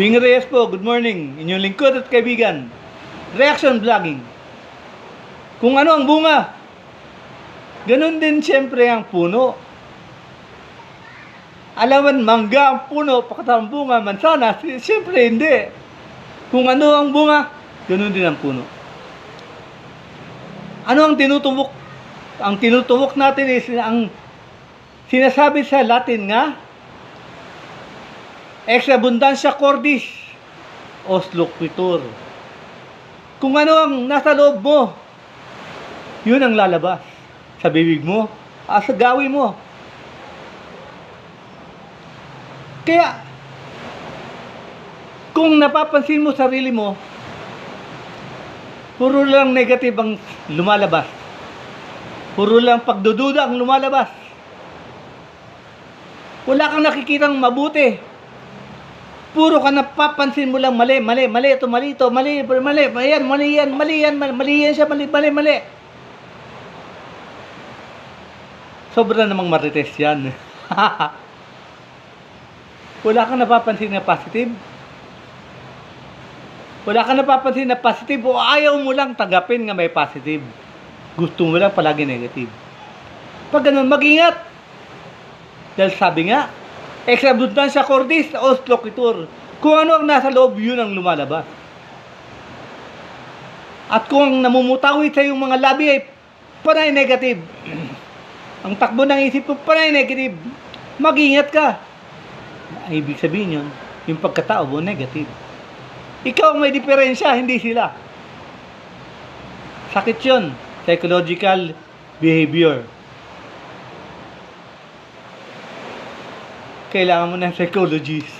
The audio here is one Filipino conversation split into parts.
Bing Reyes po, good morning. Inyong lingkod at kaibigan. Reaction vlogging. Kung ano ang bunga, ganun din siyempre ang puno. Alaman, mangga ang puno, pagkatapos bunga, mansana, si- siyempre hindi. Kung ano ang bunga, ganun din ang puno. Ano ang tinutubok? Ang tinutubok natin is ang sinasabi sa Latin nga, ex abundancia cordis, os loquitur. Kung ano ang nasa loob mo, yun ang lalabas sa bibig mo, ah, sa gawi mo. Kaya, kung napapansin mo sarili mo, puro lang negative ang lumalabas. Puro lang pagdududa ang lumalabas. Wala kang nakikitang mabuti. Puro ka napapansin mo lang mali, mali, mali, ito, mali, ito, mali, mali, mali, yan, mali yan, mali yan, mali, mali yan siya, mali, mali, mali. Sobra namang marites yan. Wala kang napapansin na positive. Wala kang napapansin na positive o ayaw mo lang tanggapin nga may positive. Gusto mo lang palagi negative. Pag ganun, mag-ingat. Dahil sabi nga, ex abundancia cordis, os loquitur. Kung ano ang nasa loob, yun ang lumalabas. At kung ang namumutawid sa iyong mga labi ay panay negative, ang takbo ng isip ko panay negative, mag-ingat ka. Ay, ibig sabihin yun, yung pagkatao mo negative. Ikaw may diferensya, hindi sila. Sakit yun. Psychological behavior. Kailangan mo ng psychologist.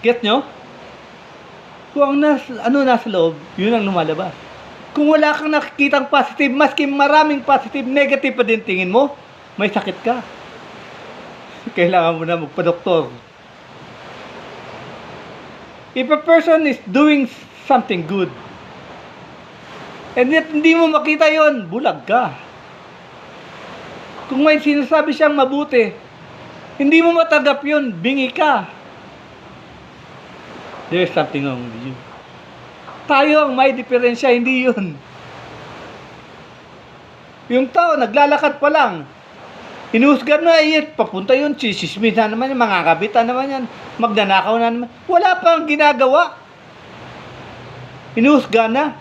Get nyo? Kung ang nas, ano nasa loob, yun ang lumalabas. Kung wala kang nakikitang positive, maski maraming positive, negative pa din tingin mo, may sakit ka. Kailangan mo na magpa-doktor. If a person is doing something good, and yet hindi mo makita yon, bulag ka. Kung may sinasabi siyang mabuti, hindi mo matanggap yun, bingi ka. There's something wrong with you. Tayo ang may diferensya, hindi yun. Yung tao, naglalakad pa lang. Inuusgan na, eh, papunta yun, sisismis na naman yan, mga kabitan naman yan, magnanakaw na naman. Wala pang ginagawa. Inuusgan na.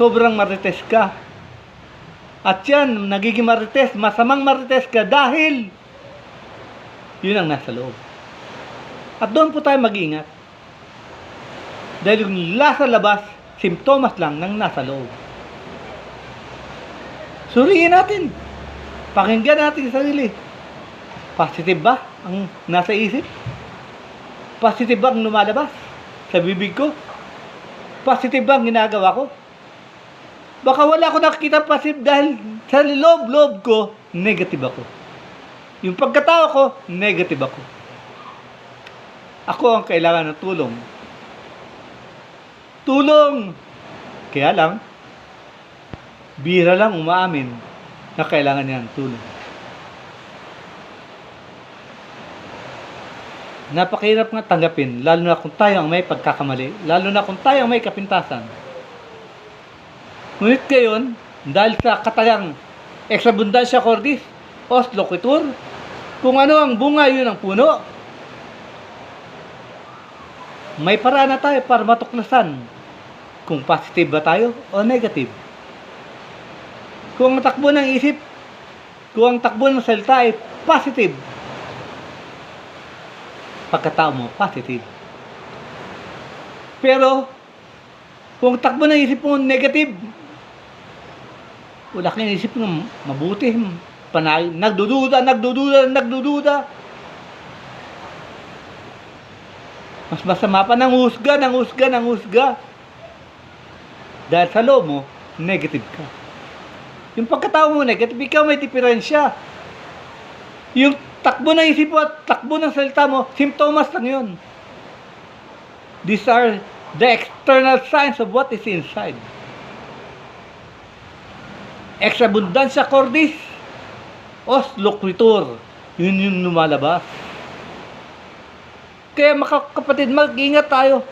Sobrang marites ka. At yan, nagiging marites, masamang marites ka dahil yun ang nasa loob. At doon po tayo mag-ingat. Dahil yung nasa labas, simptomas lang ng nasa loob. Suriin natin. Pakinggan natin sa sarili. Positive ba ang nasa isip? Positive ba ang lumalabas sa bibig ko? Positive ba ang ginagawa ko? Baka wala ko nakikita positive dahil sa loob-loob ko, negative ako. Yung pagkatao ko, negative ako. Ako ang kailangan ng tulong. Tulong! Kaya lang, bira lang umaamin na kailangan niya ng tulong. Napakahirap nga tanggapin, lalo na kung tayo ang may pagkakamali, lalo na kung tayo ang may kapintasan. Ngunit ngayon, dahil sa katagang ex abundancia cordis, os loquitur, kung ano ang bunga, yun ang puno. May paraan na tayo para matuklasan kung positive ba tayo o negative. Kung ang takbo ng isip, kung ang takbo ng salita ay positive, pagkatao mo, positive. Pero, kung takbo ng isip mo negative, wala kang isip ng mabuti, panay, nagdududa, nagdududa, nagdududa. Mas masama pa ng husga, ng husga, ng husga. Dahil sa loob mo, negative ka. Yung pagkatao mo negative, ikaw may diferensya. Yung takbo ng isip mo at takbo ng salita mo, simptomas lang yun. These are the external signs of what is inside. Ex abundancia cordis, os loquitur. Yun yung lumalabas. Kaya mga kapatid, mag-ingat tayo.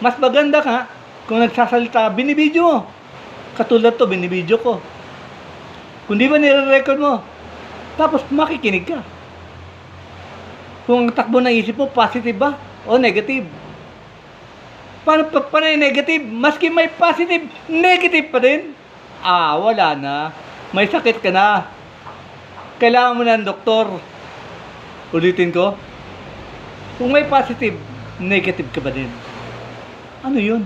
Mas maganda ka kung nagsasalita, binibidyo mo. Katulad to, binibidyo ko. Kung di ba nire-record mo, tapos makikinig ka. Kung ang takbo ng isip mo, positive ba o negative? Paano pa panay negative? Maski may positive, negative pa din. Ah, wala na. May sakit ka na. Kailangan mo ng doktor. Ulitin ko. Kung may positive, negative ka ba din? Ano yun?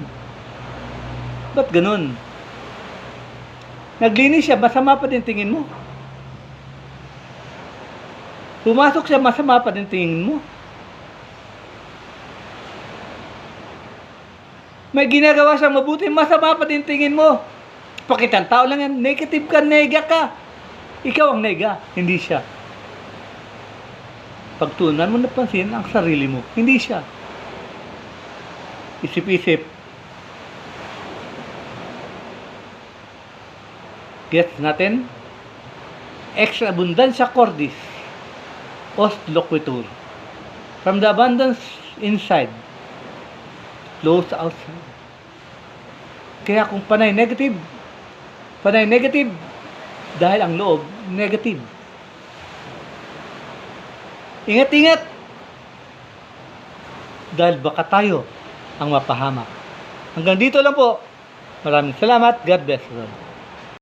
Ba't ganun? Naglinis siya, masama pa din tingin mo. Pumasok siya, masama pa din tingin mo. May ginagawa siyang mabuti, masama pa din tingin mo. Pakitang tao lang yan, negative ka, nega ka. Ikaw ang nega, hindi siya. Pagtunan mo napansin ang sarili mo, hindi siya. Isip-isip. Gets natin? Ex abundancia cordis, os loquitur. From the abundance inside, flows outside. Kaya kung panay negative, panay negative, dahil ang loob, negative. Ingat-ingat! Dahil baka tayo ang mapahamak. Hanggang dito lang po. Maraming salamat. God bless you.